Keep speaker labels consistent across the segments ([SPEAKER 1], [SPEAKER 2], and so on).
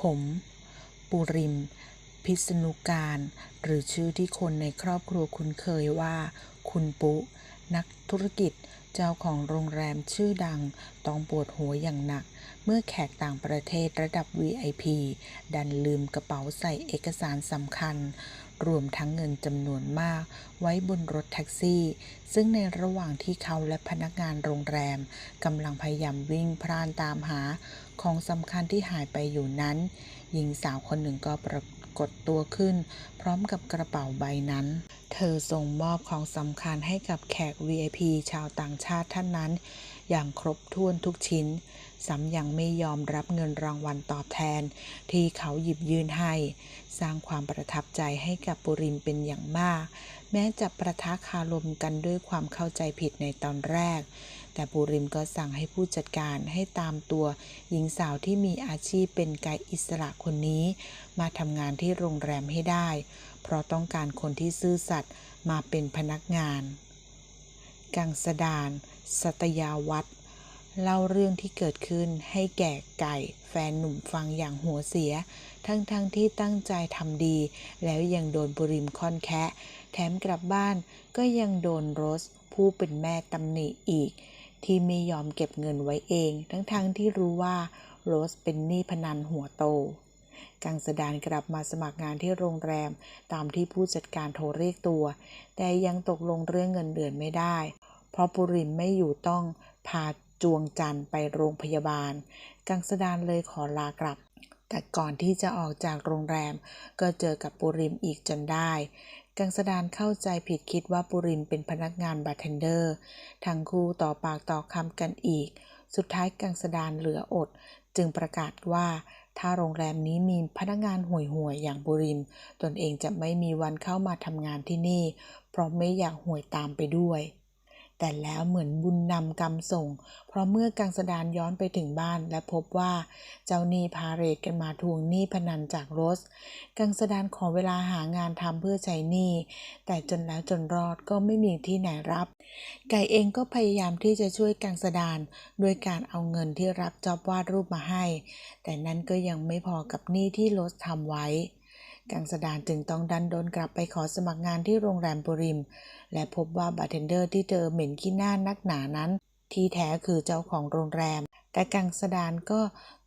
[SPEAKER 1] ขม ปุริม พิษณุการ หรือชื่อที่คนในครอบครัวคุ้นเคยว่า คุณปุ นักธุรกิจเจ้าของโรงแรมชื่อดัง ต้องปวดหัวอย่างหนัก เมื่อแขกต่างประเทศระดับ VIP ดันลืมกระเป๋าใส่เอกสารสำคัญ รวมทั้งเงินจำนวนมาก ไว้บนรถแท็กซี่ ซึ่งในระหว่างที่เขาและพนักงานโรงแรมกำลังพยายามวิ่งพล่านตามหา ของสำคัญที่หายไปอยู่นั้น หญิงสาวคนหนึ่งก็ปรากฏตัวขึ้น พร้อมกับกระเป๋าใบนั้น เธอส่งมอบของสำคัญให้กับแขก VIP ชาวต่างชาติท่านนั้น อย่างครบถ้วนทุกชิ้นซ้ำยังไม่ยอมรับเงินรางวัลตอบแทน ที่เขาหยิบยื่นให้ สร้างความประทับใจให้กับปุริมเป็นอย่างมาก แม้จะประทะคารมกันด้วยความเข้าใจผิดในตอนแรก แต่ปุริมก็สั่งให้ผู้จัดการให้ตามตัว หญิงสาวที่มีอาชีพเป็นไกด์อิสระคนนี้ มาทำงานที่โรงแรมให้ได้ เพราะต้องการคนที่ซื่อสัตย์มาเป็นพนักงาน กังสดานสัตยาวัฒน์เล่าเรื่องที่เกิดขึ้นให้แก่ไก่แฟนหนุ่มฟังอย่างหัวเสีย ทั้งๆทที่ตั้งใจทำดี แล้วยังโดนบุริมค่อนแคะ แถมกลับบ้านก็ยังโดนโรสผู้เป็นแม่ตำหนิอีก ที่ไม่ยอมเก็บเงินไว้เอง ทั้งๆทที่รู้ว่าโรสเป็นหนี้พนันหัวโต กังสดานกลับมาสมัครงานที่โรงแรมตามที่ผู้จัดการโทรเรียกตัว แต่ยังตกลงเรื่องเงินเดือนไม่ได้ เพราะปุริมไม่อยู่ต้องพาจวงจันไปโรงพยาบาล กังสดานเลยขอลากลับ แต่ก่อนที่จะออกจากโรงแรม ก็เจอกับปุริมอีกจนได้ กังสดานเข้าใจผิดคิดว่าปุรินเป็นพนักงานบาร์เทนเดอร์ ทั้งคู่ต่อปากต่อคำกันอีก สุดท้ายกังสดานเหลืออด จึงประกาศว่าถ้าโรงแรมนี้มีพนักงานห่วยๆอย่างบุรินตนเองจะไม่มีวันเข้ามาทำงานที่นี่ เพราะไม่อยากห่วยตามไปด้วย แต่แล้วเหมือนบุญนำกรรมส่ง เพราะเมื่อกังสดานย้อนไปถึงบ้านและพบว่าเจ้าหนี้พาเรตกันมาทวงหนี้พนันจากโรส กังสดานขอเวลาหางานทำเพื่อใช้หนี้ แต่จนแล้วจนรอดก็ไม่มีที่ไหนรับ ไก่เองก็พยายามที่จะช่วยกังสดานด้วยการเอาเงินที่รับจอบวาดรูปมาให้ แต่นั้นก็ยังไม่พอกับหนี้ที่โรสทำไว้ กังสดานจึงต้องดันโดนกลับไปขอสมัครงานที่โรงแรมบุริม และพบว่าบาร์เทนเดอร์ที่เธอเหม็นขี้หน้านักหนานั้น ที่แท้คือเจ้าของโรงแรม แต่กังสดานก็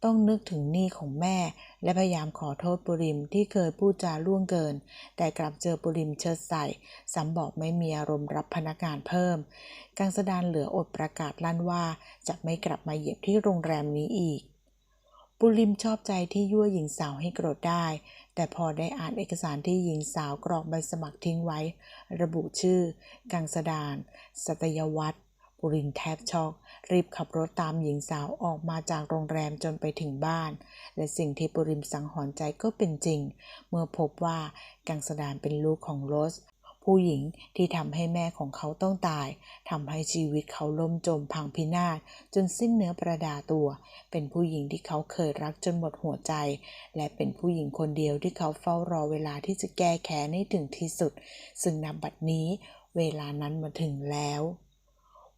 [SPEAKER 1] ต้องนึกถึงหนี้ของแม่ และพยายามขอโทษบุริมที่เคยพูดจาล่วงเกิน แต่กลับเจอบุริมเชิดใส่ซ้ำบอกไม่มีอารมณ์รับพนักงานเพิ่ม กังสดานเหลืออดประกาศลั่นว่าจะไม่กลับมาเหยียบที่โรงแรมนี้อีกบุริมชอบใจที่ยั่วหญิงสาวให้โกรธได้ แต่พอได้อ่านเอกสารที่หญิงสาวกรอกใบสมัครทิ้งไว้ ระบุชื่อ กังสดาน สัตยวัฒน์ปุรินแทบช็อก รีบขับรถตามหญิงสาวออกมาจากโรงแรมจนไปถึงบ้าน และสิ่งที่ปุริมสังหรณ์ใจก็เป็นจริง เมื่อพบว่ากังสดานเป็นลูกของโรส ผู้หญิงที่ทำให้แม่ของเขาต้องตายทำให้ชีวิตเขาล่มจมพังพินาศจนสิ้นเนื้อประดาตัว เป็นผู้หญิงที่เขาเคยรักจนหมดหัวใจ และเป็นผู้หญิงคนเดียวที่เขาเฝ้ารอเวลาที่จะแก้แค้นให้ถึงที่สุด ซึ่งนำบัดนี้เวลานั้นมาถึงแล้ว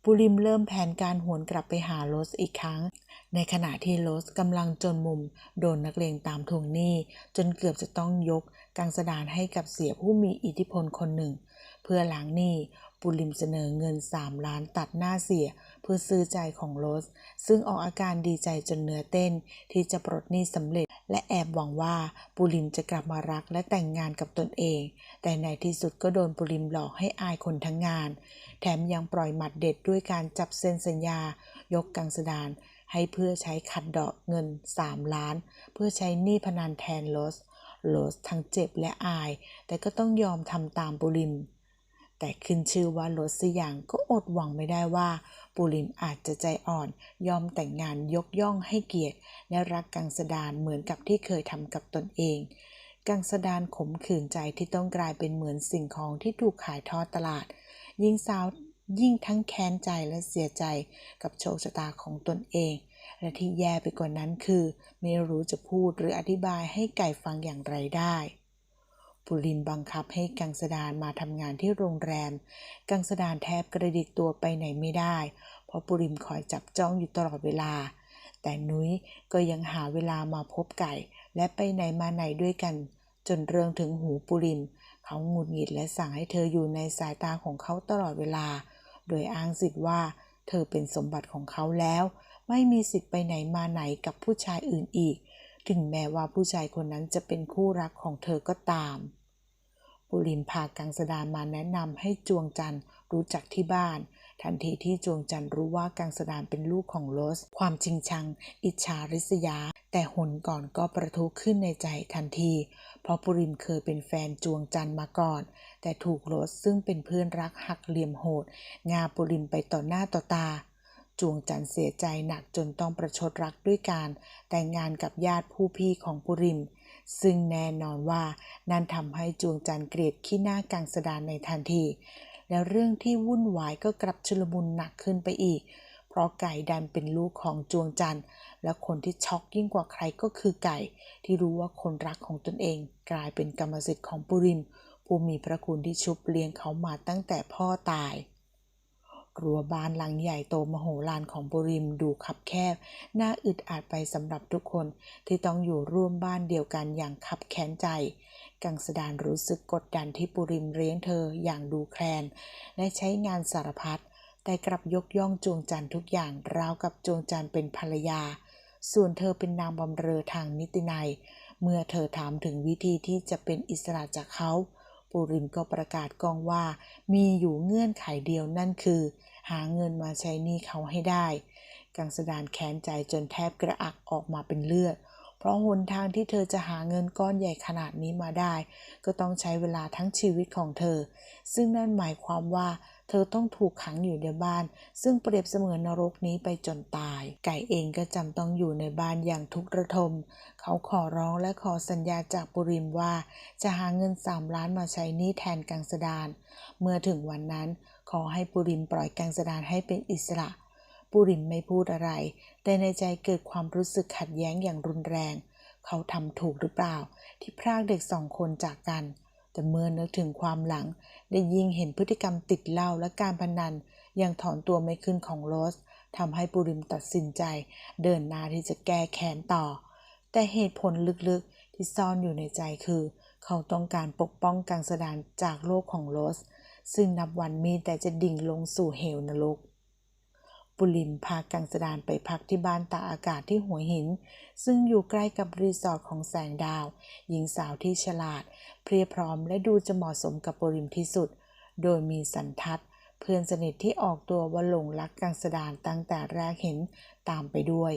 [SPEAKER 1] บุริมเริ่มแผนการหวนกลับไปหาโรสอีกครั้ง ในขณะที่โรสกำลังจนมุม โดนนักเลงตามทวงหนี้ จนเกือบจะต้องยก กังสดานให้กับเสียผู้มีอิทธิพลคนหนึ่ง เพื่อล้างหนี้ปุริมเสนอเงิน 3 ล้านตัดหน้าเสียเพื่อซื้อใจของโรส ซึ่งออกอาการดีใจจนเนื้อเต้นที่จะปลดหนี้สำเร็จ และแอบหวังว่าปุริมจะกลับมารักและแต่งงานกับตนเอง แต่ในที่สุดก็โดนปุริมหลอกให้อายคนทั้งงาน แถมยังปล่อยหมัดเด็ดด้วยการจับเซ็นสัญญา ยกกังสดานให้เพื่อใช้ขัดดอกเงิน 3 ล้าน เพื่อใช้หนี้พนันแทนโรส โรสทั้งเจ็บและอาย แต่ก็ต้องยอมทำตามปุริม แต่ขึ้นชื่อว่าโรสสยางก็อดหวังไม่ได้ว่า ปุริมอาจจะใจอ่อน ยอมแต่งงานยกย่องให้เกียรติ และรักกังสดานเหมือนกับที่เคยทำกับตนเอง กังสดานขมขื่นใจที่ต้องกลายเป็นเหมือนสิ่งของที่ถูกขายทอดตลาดยิ่งสาวยิ่งทั้งแค้นใจและเสียใจกับโชคชะตาของตนเอง และที่แย่ไปกว่านั้นคือ ไม่รู้จะพูดหรืออธิบายให้ไก่ฟังอย่างไรได้ปุรินบังคับให้กังสดานมาทำงานที่โรงแรม กังสดานแทบกระดิกตัวไปไหนไม่ได้ เพราะปุริมคอยจับจ้องอยู่ตลอดเวลา แต่นุ้ยก็ยังหาเวลามาพบไก่ และไปไหนมาไหนด้วยกัน จนเรื่องถึงหูปุริม เขาหงุดหงิดและสั่งให้เธออยู่ในสายตาของเขาตลอดเวลา โดยอ้างสิทธิ์ว่า เธอเป็นสมบัติของเขาแล้ว ไม่มีสิทธิ์ไปไหนมาไหนกับผู้ชายอื่นอีก ถึงแม้ว่าผู้ชายคนนั้นจะเป็นคู่รักของเธอก็ตาม ปุริมพากังสดานมาแนะนำให้จวงจันทร์รู้จักที่บ้าน ทันทีที่จวงจันทร์รู้ว่ากังสดานเป็นลูกของโรสความจริงชัง อิจฉาริษยา แต่หนก่อนก็ประทุขึ้นในใจทันที เพราะปุริมเคยเป็นแฟนจวงจันทร์มาก่อน แต่ถูกโรสซึ่งเป็นเพื่อนรักหักเหลี่ยมโหด งาปุริมไปต่อหน้าต่อตา จวงจันทร์เสียใจหนักจนต้องประชดรักด้วยการแต่งงานกับญาติผู้พี่ของปุริม ซึ่งแน่นอนว่านั่นทำให้จวงจันทร์เกลียดขี้หน้ากังสดานในทันที แล้วเรื่องที่วุ่นวายก็กลับชุลมุนหนักขึ้นไปอีก เพราะไก่ดันเป็นลูกของจวงจันทร์และคนที่ช็อกยิ่งกว่าใครก็คือไก่ ที่รู้ว่าคนรักของตนเอง กลายเป็นกรรมสิทธิ์ของปุริม ผู้มีพระคุณที่ชุบเลี้ยงเขามาตั้งแต่พ่อตาย รั้วบ้านหลังใหญ่โตมโหฬารของปุริมดูคับแคบ น่าอึดอัดไปสำหรับทุกคนที่ต้องอยู่ร่วมบ้านเดียวกันอย่างคับแค้นใจ กังสดานรู้สึกกดดันที่ปุริมเลี้ยงเธออย่างดูแคลน และใช้งานสารพัด แต่กลับยกย่องจวงจันทร์ทุกอย่างราวกับจวงจันทร์เป็นภรรยา ส่วนเธอเป็นนางบำเรอทางนิตินัย เมื่อเธอถามถึงวิธีที่จะเป็นอิสระจากเขา ปุริมก็ประกาศกองว่า มีอยู่เงื่อนไขเดียวนั่นคือ หาเงินมาใช้หนี้เขาให้ได้ กังสดานแค้นใจจนแทบกระอักออกมาเป็นเลือด เพราะหนทางที่เธอจะหาเงินก้อนใหญ่ขนาดนี้มาได้ ก็ต้องใช้เวลาทั้งชีวิตของเธอ ซึ่งนั่นหมายความว่าเธอต้องถูกขังอยู่ในบ้าน ซึ่งเปรียบเสมือนนรกนี้ไปจนตาย ไก่เองก็จำต้องอยู่ในบ้านอย่างทุกข์ระทม เขาขอร้องและขอสัญญาจากปุริมว่า จะหาเงินสามล้านมาใช้หนี้แทนกังสดาน เมื่อถึงวันนั้นขอให้ปุริมปล่อยกังสดานให้เป็นอิสระ ปุริมไม่พูดอะไร แต่ในใจเกิดความรู้สึกขัดแย้งอย่างรุนแรง เขาทำถูกหรือเปล่า ที่พรากเด็กสองคนจากกัน แต่เมื่อนึกถึงความหลัง ได้ยิ่งเห็นพฤติกรรมติดเหล้าและการพนันยังถอนตัวไม่ขึ้นของโรสทำให้ปุริมตัดสินใจ เดินหน้าที่จะแก้แค้นต่อ แต่เหตุผลลึกๆที่ซ่อนอยู่ในใจคือ เขาต้องการปกป้องกังสดานจากโลกของโรสซึ่งนับวันมีแต่จะดิ่งลงสู่เหวนรก ปุริมพากังสดานไปพักที่บ้านตาอากาศที่หัวหิน ซึ่งอยู่ใกล้กับรีสอร์ทของแสงดาว หญิงสาวที่ฉลาด เพรียพร้อมและดูจะเหมาะสมกับปุริมที่สุด โดยมีสันทัดเพื่อนสนิทที่ออกตัวว่าหลงรักกังสดานตั้งแต่แรกเห็นตามไปด้วย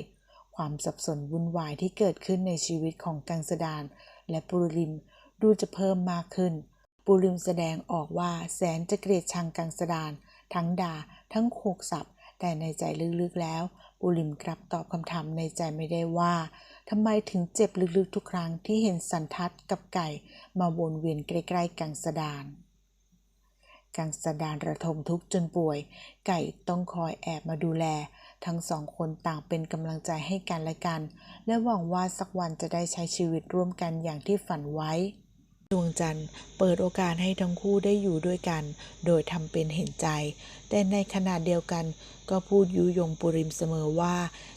[SPEAKER 1] ความสับสนวุ่นวายที่เกิดขึ้นในชีวิตของกังสดาน และปุริมดูจะเพิ่มมากขึ้น ปุริมแสดงออกว่าแสนจะเกลียดชังกังสดาน ทั้งด่าทั้งโขกสับ แต่ในใจลึกๆแล้วปุริมกลับตอบคำถามในใจไม่ได้ว่าทำไมถึงเจ็บลึกๆทุกครั้งที่เห็นสันทัดกับไก่มาวนเวียนใกล้ๆกังสดานกังสดานระทมทุกข์จนป่วย ไก่ต้องคอยแอบมาดูแล ทั้งสองคนต่างเป็นกำลังใจให้กันและกัน และหวังว่าสักวันจะได้ใช้ชีวิตร่วมกันอย่างที่ฝันไว้ ดวงจันทร์เปิดโอกาสให้ทั้งคู่ได้อยู่ด้วยกัน โดยทำเป็นเห็นใจ แต่ในขณะเดียวกันก็พูดยุยงปุริมเสมอว่า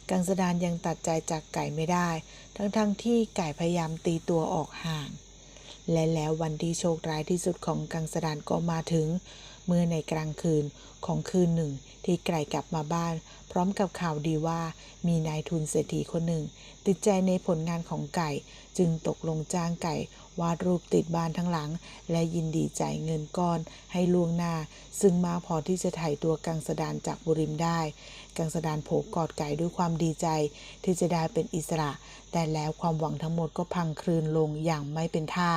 [SPEAKER 1] กังสดานยังตัดใจจากไก่ไม่ได้ ทั้งๆทที่ไก่พยายามตีตัวออกห่าง และแล้ววันที่โชคร้ายที่สุดของกังสดานก็มาถึง เมื่อในกลางคืนของคืนหนึ่ง ที่ไก่กลับมาบ้าน พร้อมกับข่าวดีว่ามีนายทุนเศรษฐีคนหนึ่ง ติดใจในผลงานของไก่จึงตกลงจ้างไก่ วาดรูปติดบ้านทั้งหลัง และยินดีจ่ายเงินก้อนให้ล่วงหน้า ซึ่งมากพอที่จะถ่ายตัวกังสดานจากบุริมได้ กังสดานโผกอดไก่ด้วยความดีใจ ที่จะได้เป็นอิสระ แต่แล้วความหวังทั้งหมดก็พังคลืนลงอย่างไม่เป็นท่า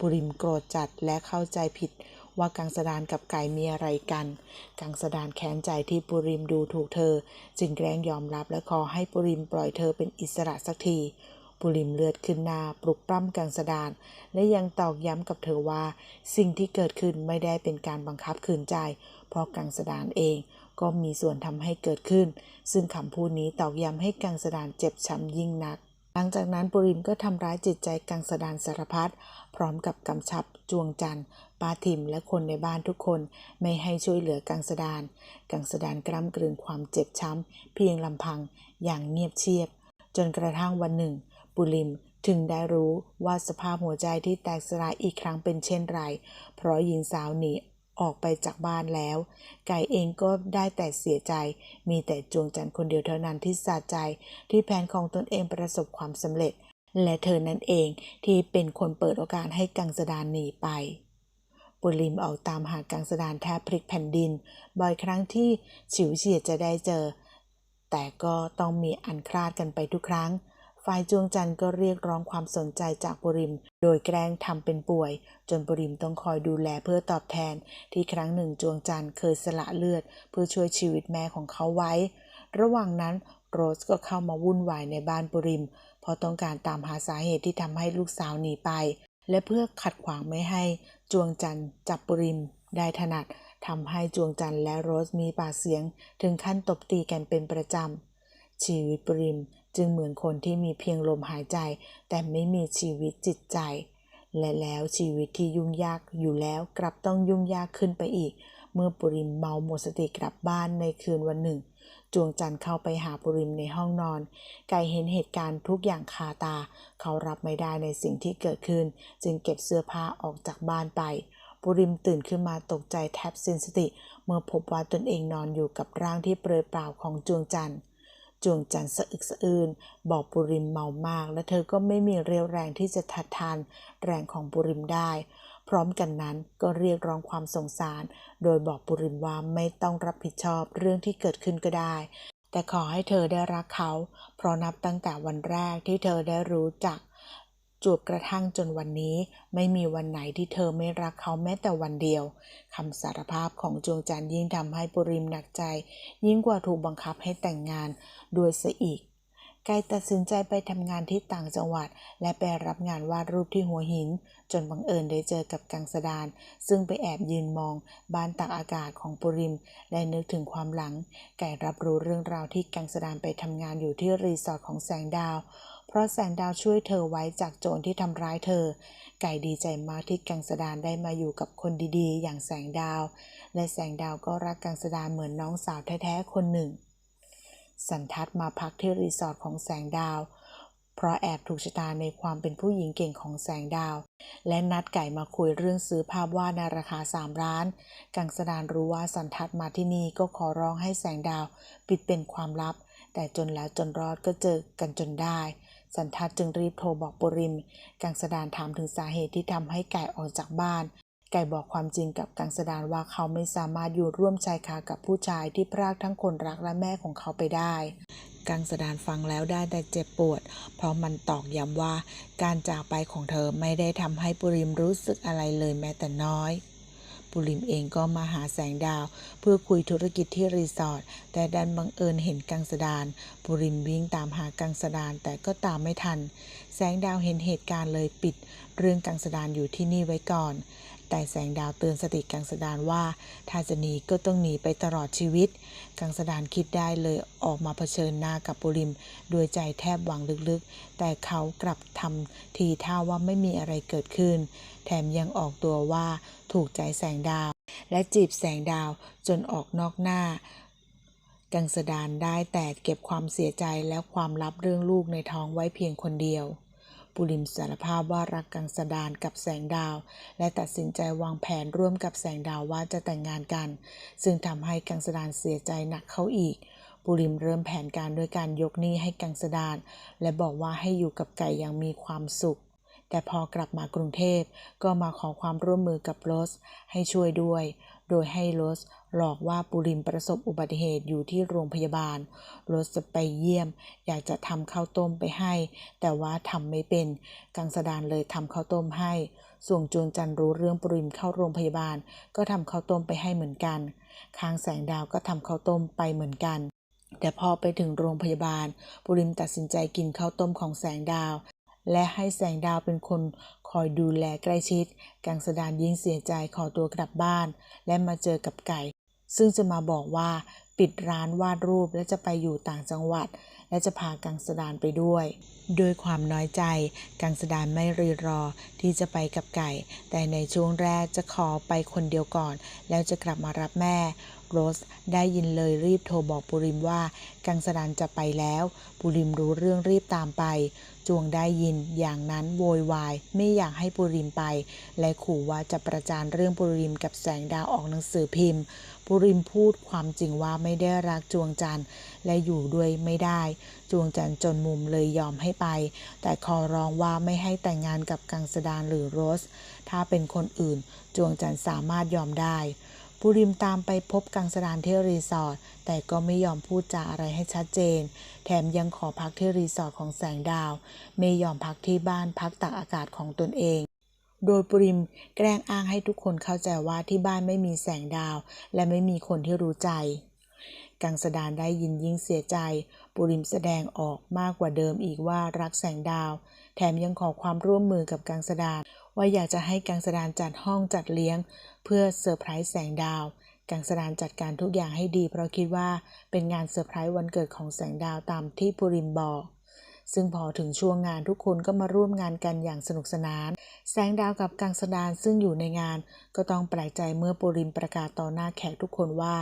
[SPEAKER 1] บุริมโกรธจัดและเข้าใจผิดว่ากังสดานกับไก่มีอะไรกัน กังสดานแค้นใจที่ปุริมดูถูกเธอ จึงแกล้งยอมรับและขอให้ปุริมปล่อยเธอเป็นอิสระสักที ปุริมเลือดขึ้นหน้าปลุกปล้ำกังสดาน และยังตอกย้ำกับเธอว่า สิ่งที่เกิดขึ้นไม่ได้เป็นการบังคับขืนใจ เพราะกังสดานเองก็มีส่วนทำให้เกิดขึ้น ซึ่งคำพูดนี้ตอกย้ำให้กังสดานเจ็บช้ำยิ่งนัก หลังจากนั้นปุริมก็ทำร้ายจิตใจกังสดานสารพัดพร้อมกับกำชับจวงจันทร์ปาทิมและคนในบ้านทุกคนไม่ให้ช่วยเหลือกังสดาน กังสดานกล้ำกลืนความเจ็บช้ำเพียงลำพังอย่างเงียบเชียบ จนกระทั่งวันหนึ่ง ปุริมถึงได้รู้ว่าสภาพหัวใจที่แตกสลายอีกครั้งเป็นเช่นไร เพราะหญิงสาวหนีออกไปจากบ้านแล้ว ไก่เองก็ได้แต่เสียใจ มีแต่จวงจันทร์คนเดียวเท่านั้นที่สะใจ ที่แผนของตนเองประสบความสำเร็จ และเธอนั่นเองที่เป็นคนเปิดโอกาสให้กังสดานหนีไป ปุริมออกตามหากังสดานแทบพลิกแผ่นดิน บ่อยครั้งที่ฉิวเฉียดจะได้เจอ แต่ก็ต้องมีอันคลาดกันไปทุกครั้ง ฝ่ายจวงจันทร์ก็เรียกร้องความสนใจจากปุริม โดยแกล้งทำเป็นป่วย จนปุริมต้องคอยดูแลเพื่อตอบแทน ที่ครั้งหนึ่งจวงจันทร์เคยสละเลือด เพื่อช่วยชีวิตแม่ของเขาไว้ ระหว่างนั้นโรสก็เข้ามาวุ่นวายในบ้านปุริม เพราะต้องการตามหาสาเหตุที่ทำให้ลูกสาวหนีไป และเพื่อขัดขวางไม่ให้จวงจันทร์จับปุริม ได้ถนัดทำให้จวงจันทร์และโรสมีปากเสียง ถึงขั้นตบตีกันเป็นประจำชีวิตปุริม จึงเหมือนคนที่มีเพียงลมหายใจ แต่ไม่มีชีวิตจิตใจ และแล้วชีวิตที่ยุ่งยากอยู่แล้วกลับต้องยุ่งยากขึ้นไปอีก เมื่อปุริมเมาหมดสติกลับบ้านในคืนวันหนึ่ง จวงจันทร์เข้าไปหาปุริมในห้องนอน ไก่เห็นเหตุการณ์ทุกอย่างคาตา เขารับไม่ได้ในสิ่งที่เกิดขึ้น จึงเก็บเสื้อผ้าออกจากบ้านไปปุริมตื่นขึ้นมาตกใจแทบสิ้นสติ เมื่อพบว่าตนเองนอนอยู่กับร่างที่เปลือยเปล่าของจวงจันทร์ จวงจันทร์สะอึกสะอื้นบอกปุริมเมามาก และเธอก็ไม่มีเรี่ยวแรงที่จะทัดทานแรงของปุริมได้ พร้อมกันนั้นก็เรียกร้องความสงสาร โดยบอกปุริมว่าไม่ต้องรับผิดชอบเรื่องที่เกิดขึ้นก็ได้ แต่ขอให้เธอได้รักเขา เพราะนับตั้งแต่วันแรกที่เธอได้รู้จัก จูบกระทั่งจนวันนี้ไม่มีวันไหนที่เธอไม่รักเขาแม้แต่วันเดียวคำสารภาพของจวงจันยิ่งทำให้ปุริมหนักใจ ยิ่งกว่าถูกบังคับให้แต่งงานด้วยซะอีกไกตัดสินใจไปทำงานที่ต่างจังหวัด และไปรับงานวาดรูปที่หัวหิน จนบังเอิญได้เจอกับกังสดาน ซึ่งไปแอบยืนมองบ้านตากอากาศของปุริม และนึกถึงความหลัง ไก่รับรู้เรื่องราวที่กังสดานไปทำงานอยู่ที่รีสอร์ทของแสงดาว เพราะแสงดาวช่วยเธอไว้จากโจรที่ทำร้ายเธอ ไก่ดีใจมากที่กังสดานได้มาอยู่กับคนดีๆ อย่างแสงดาว และแสงดาวก็รักกังสดานเหมือนน้องสาวแท้ๆคนหนึ่ง สันทัดมาพักที่รีสอร์ทของแสงดาว เพราะแอบถูกชะตาในความเป็นผู้หญิงเก่งของแสงดาว และนัดไก่มาคุยเรื่องซื้อภาพวาดในราคาสามล้าน กังสดานรู้ว่าสันทัดมาที่นี่ก็ขอร้องให้แสงดาว ปิดเป็นความลับ แต่จนแล้วจนรอดก็เจอกันจนได้ สันทัดจึงรีบโทรบอกปุริม กังสดานถามถึงสาเหตุที่ทำให้ไก่ออกจากบ้าน ไก่บอกความจริงกับกังสดานว่าเขาไม่สามารถอยู่ร่วมชายคากับผู้ชายที่พรากทั้งคนรักและแม่ของเขาไปได้ กังสดานฟังแล้วได้แต่เจ็บปวด เพราะมันตอกย้ำว่า การจากไปของเธอไม่ได้ทำให้ปุริมรู้สึกอะไรเลยแม้แต่น้อย ปุริมเองก็มาหาแสงดาว เพื่อคุยธุรกิจที่รีสอร์ทแต่ดันบังเอิญเห็นกังสดานปุริมวิ่งตามหากังสดานแต่ก็ตามไม่ทัน แสงดาวเห็นเหตุการณ์เลยปิด เรื่องกังสดานอยู่ที่นี่ไว้ก่อน แต่แสงดาวเตือนสติกังสดานว่า ถ้าจะหนีก็ต้องหนีไปตลอดชีวิต กังสดานคิดได้เลยออกมาเผชิญหน้ากับปุริมโดยใจแทบหวังลึกๆ แต่เขากลับทำทีท่าว่าไม่มีอะไรเกิดขึ้น แถมยังออกตัวว่าถูกใจแสงดาว และจีบแสงดาวจนออกนอกหน้ากังสดานได้แต่เก็บความเสียใจและความลับเรื่องลูกในท้องไว้เพียงคนเดียว ปุริมสารภาพว่ารักกังสดานกับแสงดาว และตัดสินใจวางแผนร่วมกับแสงดาวว่าจะแต่งงานกัน ซึ่งทำให้กังสดานเสียใจหนักเข้าอีก ปุริมเริ่มแผนการด้วยการยกหนี้ให้กังสดาน และบอกว่าให้อยู่กับไก่อย่างมีความสุข แต่พอกลับมากรุงเทพก็มาขอความร่วมมือกับโรสให้ช่วยด้วย โดยให้โรสหลอกว่าปุริมประสบอุบัติเหตุอยู่ที่โรงพยาบาล โรสจะไปเยี่ยม อยากจะทำข้าวต้มไปให้ แต่ว่าทำไม่เป็น กังสดานเลยทำข้าวต้มให้ ส่วนจวนจันรู้เรื่องปุริมเข้าโรงพยาบาล ก็ทำข้าวต้มไปให้เหมือนกัน ค้างแสงดาวก็ทำข้าวต้มไปเหมือนกัน แต่พอไปถึงโรงพยาบาล ปุริมตัดสินใจกินข้าวต้มของแสงดาวและให้แสงดาวเป็นคน คอยดูแลใกล้ชิด กังสดานยิ่งเสียใจขอตัวกลับบ้าน และมาเจอกับไก่ ซึ่งจะมาบอกว่า ปิดร้านวาดรูปและจะไปอยู่ต่างจังหวัด และจะพากังสดานไปด้วย ด้วยความน้อยใจ กังสดานไม่รีรอที่จะไปกับไก่ แต่ในช่วงแรกจะขอไปคนเดียวก่อน แล้วจะกลับมารับแม่ โรสได้ยินเลยรีบโทรบอกปุริมว่า กังสดานจะไปแล้วปุริมรู้เรื่องรีบตามไป จวงได้ยินอย่างนั้นโวยวายไม่อยากให้ปุริมไป และขู่ว่าจะประจานเรื่องปุริมกับแสงดาวออกหนังสือพิมพ์ ปุริมพูดความจริงว่าไม่ได้รักจวงจันทร์และอยู่ด้วยไม่ได้ จวงจันทร์จนมุมเลยยอมให้ไป แต่ขอร้องว่าไม่ให้แต่งงานกับกังสดานหรือโรส ถ้าเป็นคนอื่น จวงจันทร์สามารถยอมได้ปุริมตามไปพบกังสดานที่รีสอร์ทแต่ก็ไม่ยอมพูดจาอะไรให้ชัดเจน แถมยังขอพักที่รีสอร์ทของแสงดาว ไม่ยอมพักที่บ้านพักตากอากาศของตนเอง โดยปริมแกล้งอ้างให้ทุกคนเข้าใจว่าที่บ้านไม่มีแสงดาว และไม่มีคนที่รู้ใจกังสดานได้ยินยิ่งเสียใจ ปุริมแสดงออกมากกว่าเดิมอีกว่ารักแสงดาว แถมยังขอความร่วมมือกับกังสดานว่าอยากจะให้กังสดานจัดห้องจัดเลี้ยง เพื่อเซอร์ไพรส์แสงดาว กังสดานจัดการทุกอย่างให้ดี เพราะคิดว่าเป็นงานเซอร์ไพรส์วันเกิดของแสงดาวตามที่ปุริมบอก ซึ่งพอถึงช่วงงานทุกคนก็มาร่วมงานกันอย่างสนุกสนาน แสงดาวกับกังสดานซึ่งอยู่ในงาน ก็ต้องแปลกใจเมื่อปริมประกาศต่อหน้าแขกทุกคนว่า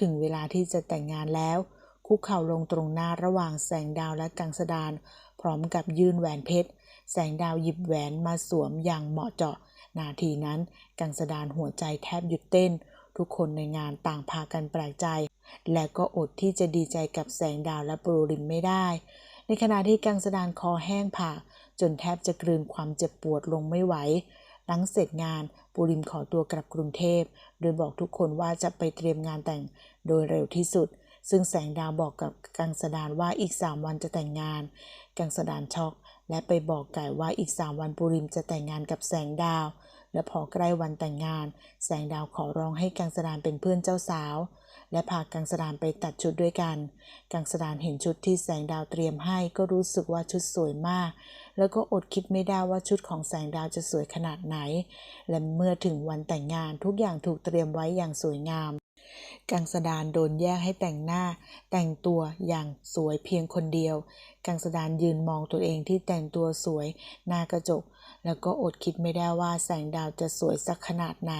[SPEAKER 1] ถึงเวลาที่จะแต่งงานแล้ว คุกเข่าลงตรงหน้าระหว่างแสงดาวและกังสดาน พร้อมกับยื่นแหวนเพชร แสงดาวหยิบแหวนมาสวมอย่างเหมาะเจาะ นาทีนั้น กังสดานหัวใจแทบหยุดเต้น ทุกคนในงานต่างพากันแปลกใจและก็อดที่จะดีใจกับแสงดาวและปุริมไม่ได้ ในขณะที่กังสดานคอแห้งผากจนแทบจะกลืนความเจ็บปวดลงไม่ไหว หลังเสร็จงานปุริมขอตัวกลับกรุงเทพ โดยบอกทุกคนว่าจะไปเตรียมงานแต่งโดยเร็วที่สุด ซึ่งแสงดาวบอกกับกังสดานว่าอีกสามวันจะแต่งงาน กังสดานช็อก และไปบอกไก่ว่าอีกสามวันปุริมจะแต่งงานกับแสงดาว และพอใกล้วันแต่งงาน แสงดาวขอร้องให้กังสดานเป็นเพื่อนเจ้าสาว และพากังสดานไปตัดชุดด้วยกัน กังสดานเห็นชุดที่แสงดาวเตรียมให้ก็รู้สึกว่าชุดสวยมาก แล้วก็อดคิดไม่ได้ว่าชุดของแสงดาวจะสวยขนาดไหน และเมื่อถึงวันแต่งงานทุกอย่างถูกเตรียมไว้อย่างสวยงาม กังสดานโดนแยกให้แต่งหน้า แต่งตัวอย่างสวยเพียงคนเดียว กังสดานยืนมองตัวเองที่แต่งตัวสวยหน้ากระจก แล้วก็อดคิดไม่ได้ว่าแสงดาวจะสวยสักขนาดไหน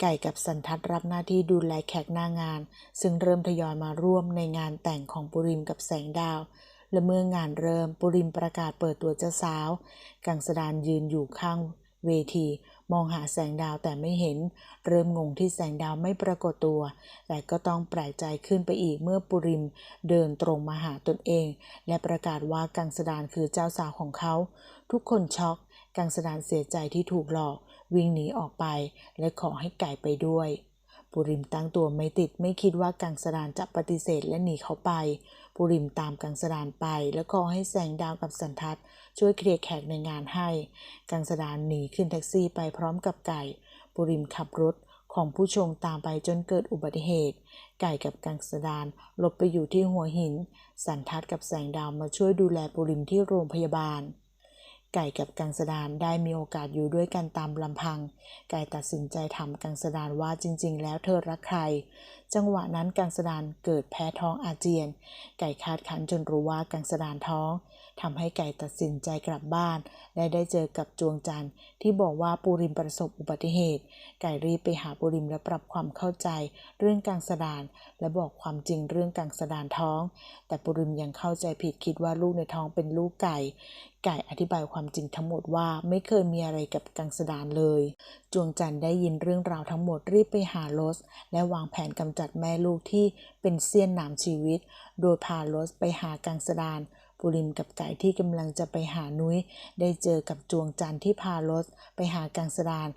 [SPEAKER 1] ไก่กับสันทัดรับหน้าที่ดูแลแขกหน้างาน ซึ่งเริ่มทยอยมาร่วมในงานแต่งของปุริมกับแสงดาว และเมื่องานเริ่มปุริมประกาศเปิดตัวเจ้าสาว กังสดานยืนอยู่ข้างเวที มองหาแสงดาวแต่ไม่เห็น เริ่มงงที่แสงดาวไม่ปรากฏตัว แต่ก็ต้องแปลกใจขึ้นไปอีกเมื่อปุริมเดินตรงมาหาตนเอง และประกาศว่ากังสดานคือเจ้าสาวของเขา ทุกคนช็อกกังสดานเสียใจที่ถูกหลอก วิ่งหนีออกไป และขอให้ไก่ไปด้วย ปุริมตั้งตัวไม่ติดไม่คิดว่ากังสดานจะปฏิเสธและหนีเขาไป ปุริมตามกังสดานไป และขอให้แสงดาวกับสันทัดช่วยเคลียร์แขกในงานให้ กังสดานหนีขึ้นแท็กซี่ไปพร้อมกับไก่ ปุริมขับรถของผู้ชงตามไปจนเกิดอุบัติเหตุ ไก่กับกังสดานหลบไปอยู่ที่หัวหิน สันทัดกับแสงดาวมาช่วยดูแลปุริมที่โรงพยาบาล ไก่กับกังสดานได้มีโอกาสอยู่ด้วยกันตามลำพัง ไก่ตัดสินใจถามกังสดานว่าจริง ๆ แล้วเธอรักใคร จังหวะนั้นกังสดานเกิดแพ้ท้องอาเจียน ไก่คาดคันจนรู้ว่ากังสดานท้องทำให้ไก่ตัดสินใจกลับบ้าน และได้เจอกับจวงจันทร์ที่บอกว่าปูริมประสบอุบัติเหตุ ไก่รีบไปหาปูริมและปรับความเข้าใจ เรื่องกังสดานและบอกความจริงเรื่องกังสดานท้อง แต่ปูริมยังเข้าใจผิดคิดว่าลูกในท้องเป็นลูกไก่ ไก่อธิบายความจริงทั้งหมดว่าไม่เคยมีอะไรกับกังสดานเลย จวงจันทร์ได้ยินเรื่องราวทั้งหมดรีบไปหาโรสและวางแผนกำจัดแม่ลูกที่เป็นเสี้ยนหนามชีวิต โดยพาโรสไปหากังสดาน ปุริมกับไก่ที่กำลังจะไปหานุ้ย ได้เจอกับจวงจันทร์ที่พารสไปหากังสดาน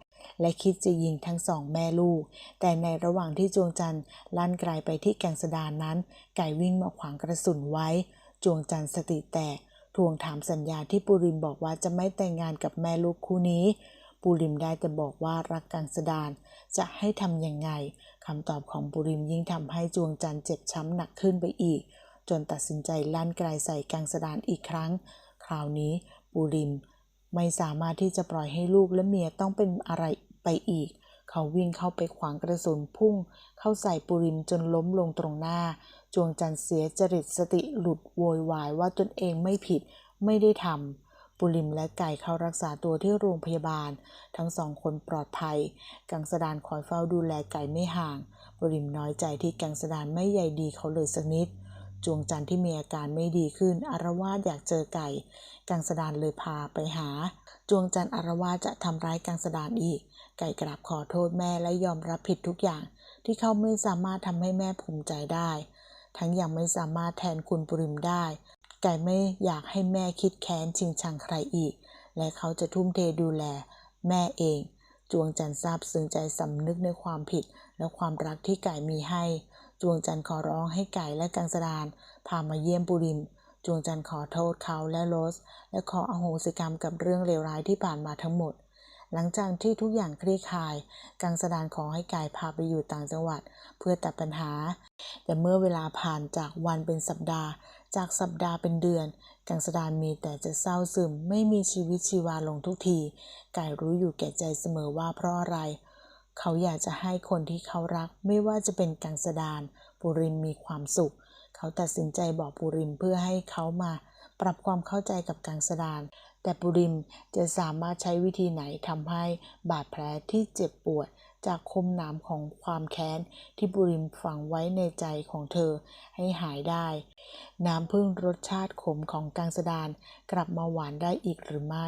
[SPEAKER 1] และคิดจะยิงทั้งสองแม่ลูก แต่ในระหว่างที่จวงจันทร์ลั่นไกลไปที่กังสดานนั้น ไก่วิ่งมาขวางกระสุนไว้ จวงจันทร์สติแตก ทวงถามสัญญาที่ปุริมบอกว่าจะไม่แต่งงานกับแม่ลูกคู่นี้ ปุริมได้แต่บอกว่ารักกังสดานจะให้ทำยังไงคำตอบของปุริมยิ่งทำให้จวงจันทร์เจ็บช้ำหนักขึ้นไปอีก จนตัดสินใจลั่นไกลใส่กังสดานอีกครั้ง คราวนี้ปุริม ไม่สามารถที่จะปล่อยให้ลูกและเมียต้องเป็นอะไรไปอีก เขาวิ่งเข้าไปขวางกระสุนพุ่ง เข้าใส่ปุริมจนล้มลงตรงหน้า จวงจันเสียจริตสติหลุดโวยวายว่าตนเองไม่ผิดไม่ได้ทำปุริมและไก่เข้ารักษาตัวที่โรงพยาบาล ทั้งสองคนปลอดภัย กังสดานคอยเฝ้าดูแลไก่ไม่ห่าง ปุริมน้อยใจที่กังสดานไม่ใยดีเขาเลยสักนิด จวงจันทร์ที่มีอาการไม่ดีขึ้นอารวาสอยากเจอไก่ กังสดานเลยพาไปหา จวงจันทร์อารวาสจะทำร้ายกังสดานอีก ไก่กราบขอโทษแม่และยอมรับผิดทุกอย่าง ที่เขาไม่สามารถทำให้แม่ภูมิใจได้ ทั้งยังไม่สามารถแทนคุณปริมได้ ไก่ไม่อยากให้แม่คิดแค้นชิงชังใครอีก และเขาจะทุ่มเทดูแล แม่เอง จวงจันทร์ซาบซึ้งใจสำนึกในความผิดและความรักที่ไก่มีให้ จวงจันทร์ขอร้องให้ไก่และกังสดานพามาเยี่ยมปุริม จวงจันทร์ขอโทษเขาและโรส และขออโหสิกรรมกับเรื่องเลวร้ายที่ผ่านมาทั้งหมด หลังจากที่ทุกอย่างคลี่คลาย กังสดานขอให้ไก่พาไปอยู่ต่างจังหวัด เพื่อตัดปัญหา แต่เมื่อเวลาผ่านจากวันเป็นสัปดาห์ จากสัปดาห์เป็นเดือน กังสดานมีแต่จะเศร้าซึม ไม่มีชีวิตชีวาลงทุกที ไก่รู้อยู่แก่ใจเสมอว่าเพราะอะไรเขาอยากจะให้คนที่เขารักไม่ว่าจะเป็นกังสดานปุริมมีความสุข เขาตัดสินใจบอกปุริมเพื่อให้เขามา ปรับความเข้าใจกับกังสดาน แต่ปุริมจะสามารถใช้วิธีไหนทำให้บาดแผลที่เจ็บปวดจากคมหนามของความแค้นที่ปุริมฝังไว้ในใจของเธอให้หายได้ น้ำพึ่งรสชาติขมของกังสดานกลับมาหวานได้อีกหรือไม่